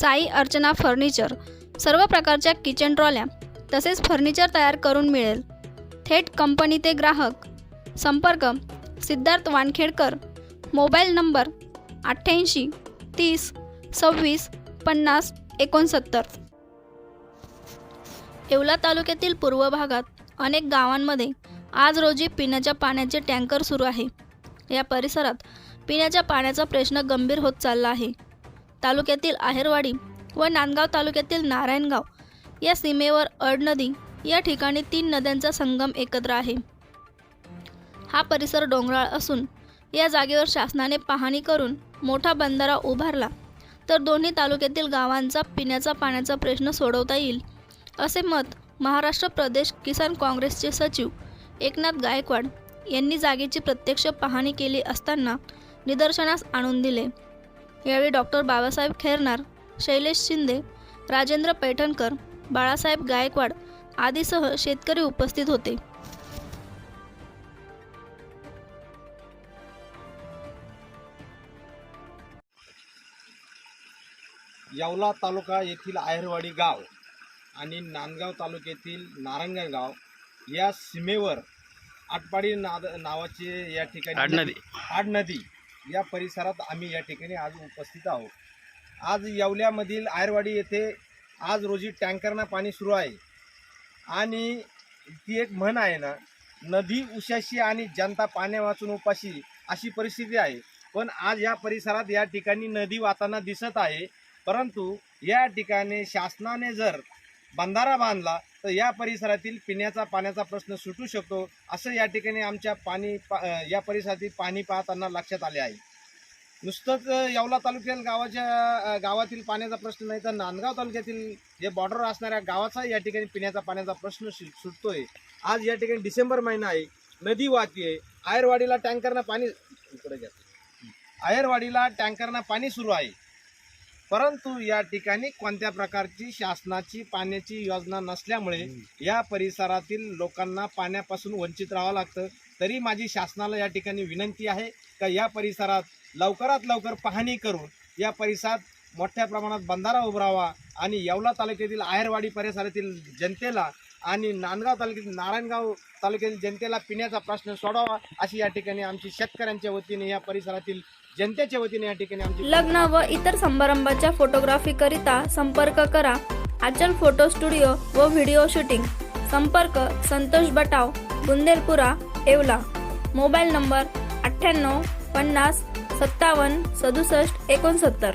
Sai Archana furniture. सर्व प्रकारच्या kitchen ट्रॉल्या तसेच फर्निचर तयार करून मिळेल. थेट कंपनी ते ग्राहक. संपर्क सिद्धार्थ वानखेडकर. मोबाईल नंबर अठ्ठ्याऐंशी तीस सव्वीस पन्नास एकोणसत्तर. येवला तालुक्यातील पूर्व भागात अनेक गावांमध्ये आज रोजी पिण्याच्या पाण्याचे टँकर सुरू आहे. या परिसरात पिण्याच्या पाण्याचा प्रश्न गंभीर होत चालला आहे. तालुक्यातील आहेरवाडी व नांदगाव तालुक्यातील नारायणगाव या सीमेवर अड नदी या ठिकाणी तीन नद्यांचा संगम एकत्र आहे. हा परिसर डोंगराळ असून या जागेवर शासनाने पाहणी करून मोठा बंधारा उभारला तर दोन्ही तालुक्यातील गावांचा पिण्याचा पाण्याचा प्रश्न सोडवता येईल असे मत महाराष्ट्र प्रदेश किसान काँग्रेसचे सचिव एकनाथ गायकवाड यांनी जागेची प्रत्यक्ष पाहणी केली असताना निदर्शनास आणून दिले. यावेळी डॉक्टर बाबासाहेब खैरनार शैलेश शिंदे राजेंद्र पैठणकर बाळासाहेब गायकवाड आदीसह शेतकरी उपस्थित होते येवला तालुका येथील आहेरवाडी गाव आणि नांदगाव तालुक्यातील नारंगण गाव या सीमेवर आटपाडी नाद नावाचे या ठिकाणी आडनदी. आड नदी या परिसरात आम्ही या ठिकाणी आज उपस्थित आहोत. आज येवल्यामधील आयरवाडी येथे आज रोजी टँकरनं पाणी सुरू आहे. आणि ती एक म्हण आहे ना नदी उशाशी आणि जनता पाण्या वाचून उपाशी अशी परिस्थिती आहे. पण आज या परिसरात या ठिकाणी नदी वाहताना दिसत आहे. परंतु या ठिकाणी शासनाने जर बंधारा बांधला तर या परिसरातील पिण्याचा पाण्याचा प्रश्न सुटू शकतो असं या ठिकाणी आमच्या पाणी पा या परिसरातील पाणी पाहताना लक्षात आले आहे. नुसतंच येवला तालुक्यातील गावाच्या गावातील पाण्याचा प्रश्न नाही तर नांदगाव तालुक्यातील जे बॉर्डर असणाऱ्या गावाचा या ठिकाणी पिण्याचा पाण्याचा प्रश्न सुटतो सुटतोय. आज या ठिकाणी डिसेंबर महिना आहे नदी वाहतीये आयरवाडीला टँकरनं पाणी इकडे घ्या. आयरवाडीला टँकरनं पाणी सुरू आहे. परंतु या ठिकाणी कोणत्या प्रकारची शासनाची पाण्याची योजना नसल्यामुळे या परिसरातील लोकांना पाण्यापासून वंचित राहावं लागतं. तरी माझी शासनाला या ठिकाणी विनंती आहे का या परिसरात लवकरात लवकर पाहणी करून या परिसरात मोठ्या प्रमाणात बंधारा उभारावा आणि येवला तालुक्यातील आहेरवाडी परिसरातील जनतेला आणि नांदगाव तालुक्यातील नारायणगाव तालुक्यातील जनतेला पिण्याचा प्रश्न सोडावा अशी या ठिकाणी आमची शेतकऱ्यांच्या वतीने या परिसरातील जनतेच्या वतीने या ठिकाणी आमची लग्न व इतर समारंभाच्या फोटोग्राफीकरिता संपर्क करा. आचल फोटो स्टुडिओ व व्हिडिओ शूटिंग. संपर्क संतोष बटाव बुंदेलपुरा येवला. मोबाईल नंबर अठ्ठ्याण्णव पन्नास सत्तावन्न सदुसष्ट एकोणसत्तर.